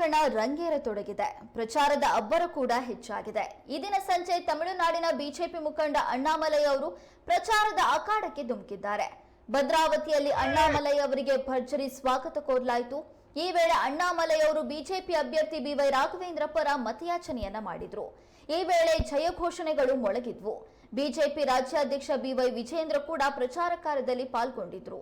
ಕಣ ರಂಗೇರತೊಡಗಿದೆ ಪ್ರಚಾರದ ಅಬ್ಬರ ಕೂಡ ಹೆಚ್ಚಾಗಿದೆ. ಈ ದಿನ ಸಂಜೆ ತಮಿಳುನಾಡಿನ ಬಿಜೆಪಿ ಮುಖಂಡ ಅಣ್ಣಾಮಲೈ ಅವರು ಪ್ರಚಾರದ ಅಖಾಡಕ್ಕೆ ಧುಮುಕಿದ್ದಾರೆ. ಭದ್ರಾವತಿಯಲ್ಲಿ ಅಣ್ಣಾಮಲೈ ಅವರಿಗೆ ಭರ್ಜರಿ ಸ್ವಾಗತ ಕೋರಲಾಯಿತು. ಈ ವೇಳೆ ಅಣ್ಣಾಮಲೈ ಅವರು ಬಿಜೆಪಿ ಅಭ್ಯರ್ಥಿ ಬಿವೈ ರಾಘವೇಂದ್ರ ಪರ ಮತಯಾಚನೆಯನ್ನ ಮಾಡಿದ್ರು. ಈ ವೇಳೆ ಜಯ ಘೋಷಣೆಗಳು ಮೊಳಗಿದ್ವು. ಬಿಜೆಪಿ ರಾಜ್ಯಾಧ್ಯಕ್ಷ ಬಿವೈ ವಿಜೇಂದ್ರ ಕೂಡ ಪ್ರಚಾರ ಕಾರ್ಯದಲ್ಲಿ ಪಾಲ್ಗೊಂಡಿದ್ರು.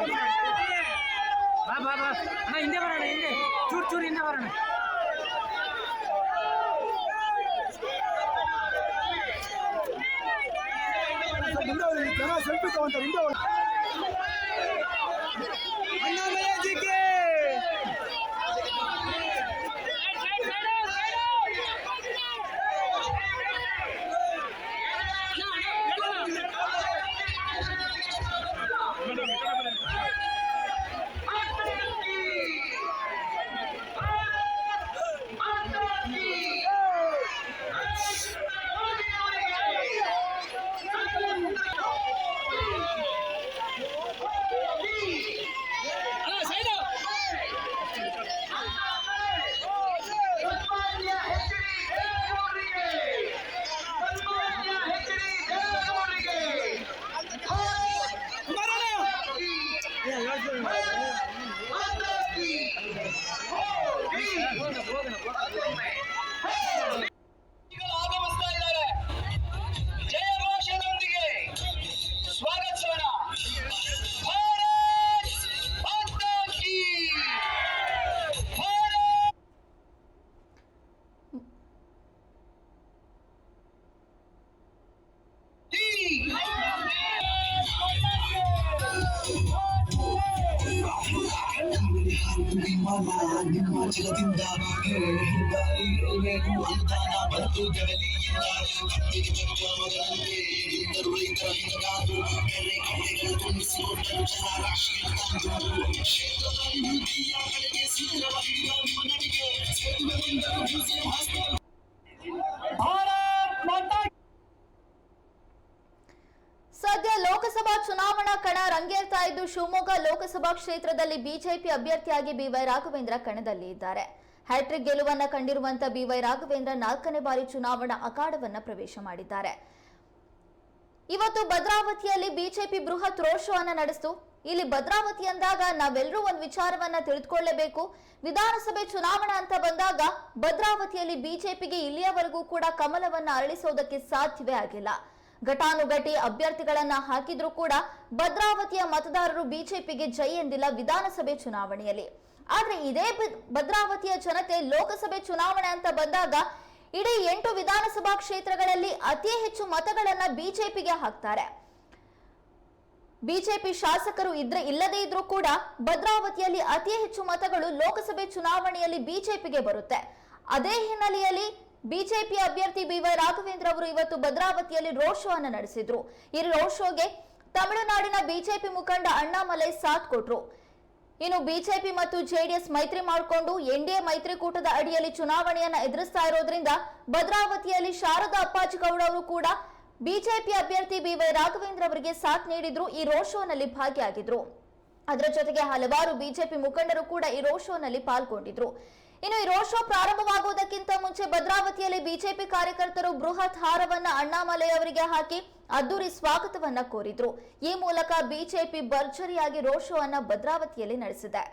வா வா வா. அண்ணா இந்த வரணும் இந்த சூர் சூர் இந்த வரணும் செல்பி தவன் இந்த ವಿಮಾನ ನಿಮ್ಮ ಜಲದಿಂದ ಇರಬೇಕು ಅನುದಾನ ಬಂತು ಜಗಲಿಯಿಂದ ಹತ್ತಿಗೆ ಬರುವ ಮೊದಲಂತೆ ಹಿಂದರು ರೈತರ ಹಿಂಗಾದು ಬೇರೆ ಕಡೆಗಳು ತುಂಬಿಸಿಕೊಂಡರು ಜನ ತಂದು ಕ್ಷೇತ್ರದ ಅಭಿವೃದ್ಧಿಯ ಕಡೆಗೆ ಸೂತ್ರವ ಮನವಿಗೆ ಸೇತುವೆಯಿಂದ ಮ್ಯೂಸಿಯಂ ಹಾಸ್ಪಿಟಲ್ ಸದ್ಯ ಲೋಕಸಭಾ ಚುನಾವಣಾ ಕಣ ಇದ್ದು ಶಿವಮೊಗ್ಗ ಲೋಕಸಭಾ ಕ್ಷೇತ್ರದಲ್ಲಿ ಬಿಜೆಪಿ ಅಭ್ಯರ್ಥಿಯಾಗಿ ಬಿವೈ ರಾಘವೇಂದ್ರ ಕಣದಲ್ಲಿ ಇದ್ದಾರೆ. ಹ್ಯಾಟ್ರಿಕ್ ಗೆಲುವನ್ನ ಕಂಡಿರುವಂತ ಬಿವೈ ರಾಘವೇಂದ್ರ ನಾಲ್ಕನೇ ಬಾರಿ ಚುನಾವಣಾ ಅಖಾಡವನ್ನ ಪ್ರವೇಶ ಮಾಡಿದ್ದಾರೆ. ಇವತ್ತು ಭದ್ರಾವತಿಯಲ್ಲಿ ಬಿಜೆಪಿ ಬೃಹತ್ ರೋಡ್ ಶೋ ಅನ್ನ ನಡೆಸಿತು. ಇಲ್ಲಿ ಭದ್ರಾವತಿ ಅಂದಾಗ ನಾವೆಲ್ಲರೂ ಒಂದು ವಿಚಾರವನ್ನ ತಿಳಿದುಕೊಳ್ಳಬೇಕು. ವಿಧಾನಸಭೆ ಚುನಾವಣಾ ಅಂತ ಬಂದಾಗ ಭದ್ರಾವತಿಯಲ್ಲಿ ಬಿಜೆಪಿಗೆ ಇಲ್ಲಿಯವರೆಗೂ ಕೂಡ ಕಮಲವನ್ನ ಅರಳಿಸೋದಕ್ಕೆ ಸಾಧ್ಯವೇ ಆಗಿಲ್ಲ. ಘಟಾನುಘಟಿ ಅಭ್ಯರ್ಥಿಗಳನ್ನ ಹಾಕಿದ್ರೂ ಕೂಡ ಭದ್ರಾವತಿಯ ಮತದಾರರು ಬಿಜೆಪಿಗೆ ಜೈ ಎಂದಿಲ್ಲ ವಿಧಾನಸಭೆ ಚುನಾವಣೆಯಲ್ಲಿ. ಆದ್ರೆ ಇದೇ ಭದ್ರಾವತಿಯ ಜನತೆ ಲೋಕಸಭೆ ಚುನಾವಣೆ ಅಂತ ಬಂದಾಗ ಇಡೀ ಎಂಟು ವಿಧಾನಸಭಾ ಕ್ಷೇತ್ರಗಳಲ್ಲಿ ಅತಿ ಹೆಚ್ಚು ಮತಗಳನ್ನ ಬಿಜೆಪಿಗೆ ಹಾಕ್ತಾರೆ. ಬಿಜೆಪಿ ಶಾಸಕರು ಇದ್ರೆ ಇಲ್ಲದೇ ಇದ್ರೂ ಕೂಡ ಭದ್ರಾವತಿಯಲ್ಲಿ ಅತಿ ಹೆಚ್ಚು ಮತಗಳು ಲೋಕಸಭೆ ಚುನಾವಣೆಯಲ್ಲಿ ಬಿಜೆಪಿಗೆ ಬರುತ್ತೆ. ಅದೇ ಹಿನ್ನೆಲೆಯಲ್ಲಿ ಬಿಜೆಪಿ ಅಭ್ಯರ್ಥಿ ಬಿವೈ ರಾಘವೇಂದ್ರ ಅವರು ಇವತ್ತು ಭದ್ರಾವತಿಯಲ್ಲಿ ರೋಡ್ ಶೋ ಅನ್ನು ನಡೆಸಿದ್ರು. ಈ ರೋಡ್ ಶೋಗೆ ತಮಿಳುನಾಡಿನ ಬಿಜೆಪಿ ಮುಖಂಡ ಅಣ್ಣಾಮಲೈ ಸಾಥ್ ಕೊಟ್ರು. ಇನ್ನು ಬಿಜೆಪಿ ಮತ್ತು ಜೆಡಿಎಸ್ ಮೈತ್ರಿ ಮಾಡಿಕೊಂಡು ಎನ್ಡಿಎ ಮೈತ್ರಿಕೂಟದ ಅಡಿಯಲ್ಲಿ ಚುನಾವಣೆಯನ್ನ ಎದುರಿಸ್ತಾ ಇರೋದ್ರಿಂದ ಭದ್ರಾವತಿಯಲ್ಲಿ ಶಾರದಾ ಅಪ್ಪಾಜಿಗೌಡ ಅವರು ಕೂಡ ಬಿಜೆಪಿ ಅಭ್ಯರ್ಥಿ ಬಿವೈ ರಾಘವೇಂದ್ರ ಅವರಿಗೆ ಸಾಥ್ ನೀಡಿದ್ರು. ಈ ರೋಡ್ ಶೋನಲ್ಲಿ ಭಾಗಿಯಾಗಿದ್ರು. ಅದರ ಜೊತೆಗೆ ಹಲವಾರು ಬಿಜೆಪಿ ಮುಖಂಡರು ಕೂಡ ಈ ರೋಡ್ ಶೋನಲ್ಲಿ ಪಾಲ್ಗೊಂಡಿದ್ರು. ಇನ್ನು ಈ ರೋಡ್ ಶೋ ಪ್ರಾರಂಭವಾಗುವುದಕ್ಕಿಂತ ಮುಂಚೆ ಭದ್ರಾವತಿಯಲ್ಲಿ ಬಿಜೆಪಿ ಕಾರ್ಯಕರ್ತರು ಬೃಹತ್ ಹಾರವನ್ನ ಅಣ್ಣಾಮಲೈ ಅವರಿಗೆ ಹಾಕಿ ಅದ್ದೂರಿ ಸ್ವಾಗತವನ್ನ ಕೋರಿದ್ರು. ಈ ಮೂಲಕ ಬಿಜೆಪಿ ಭರ್ಜರಿಯಾಗಿ ರೋಡ್ ಶೋ ಅನ್ನ ಭದ್ರಾವತಿಯಲ್ಲಿ ನಡೆಸಿದೆ.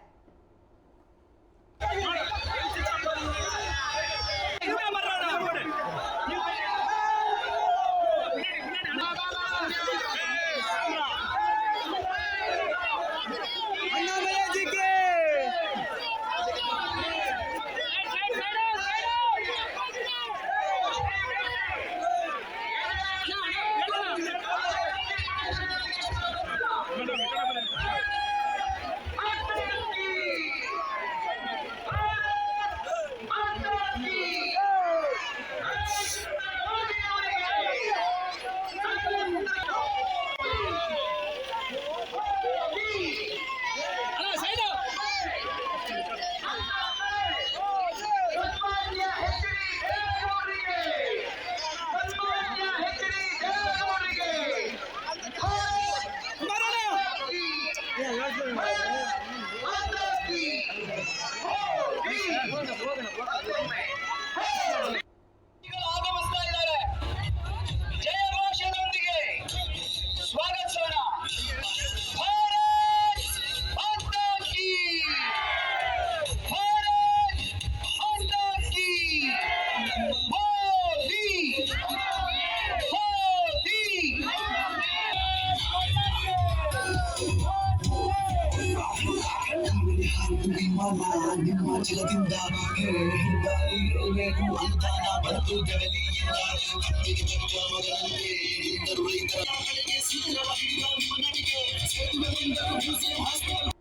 ಜಲದಿಂದ ಹಿಡ್ದಾರಿ ಇರುವೆನು ಅಂತಾನ ಬಂತು ಜಗಲಿಯಿಂದ ಕತ್ತಿಗೆ ಚಂದ್ರ ಮೊದಲಂತೆ ಇದ್ದರು ರೈತರ ಸಿದ್ಧವಾಗಿ ನಮ್ಮ ನಡಿಗೆ ಸೇತುವೆಗೊಂಡ ಮ್ಯೂಸಿಯಂ ಹಾಸ್ಪಿಟಲ್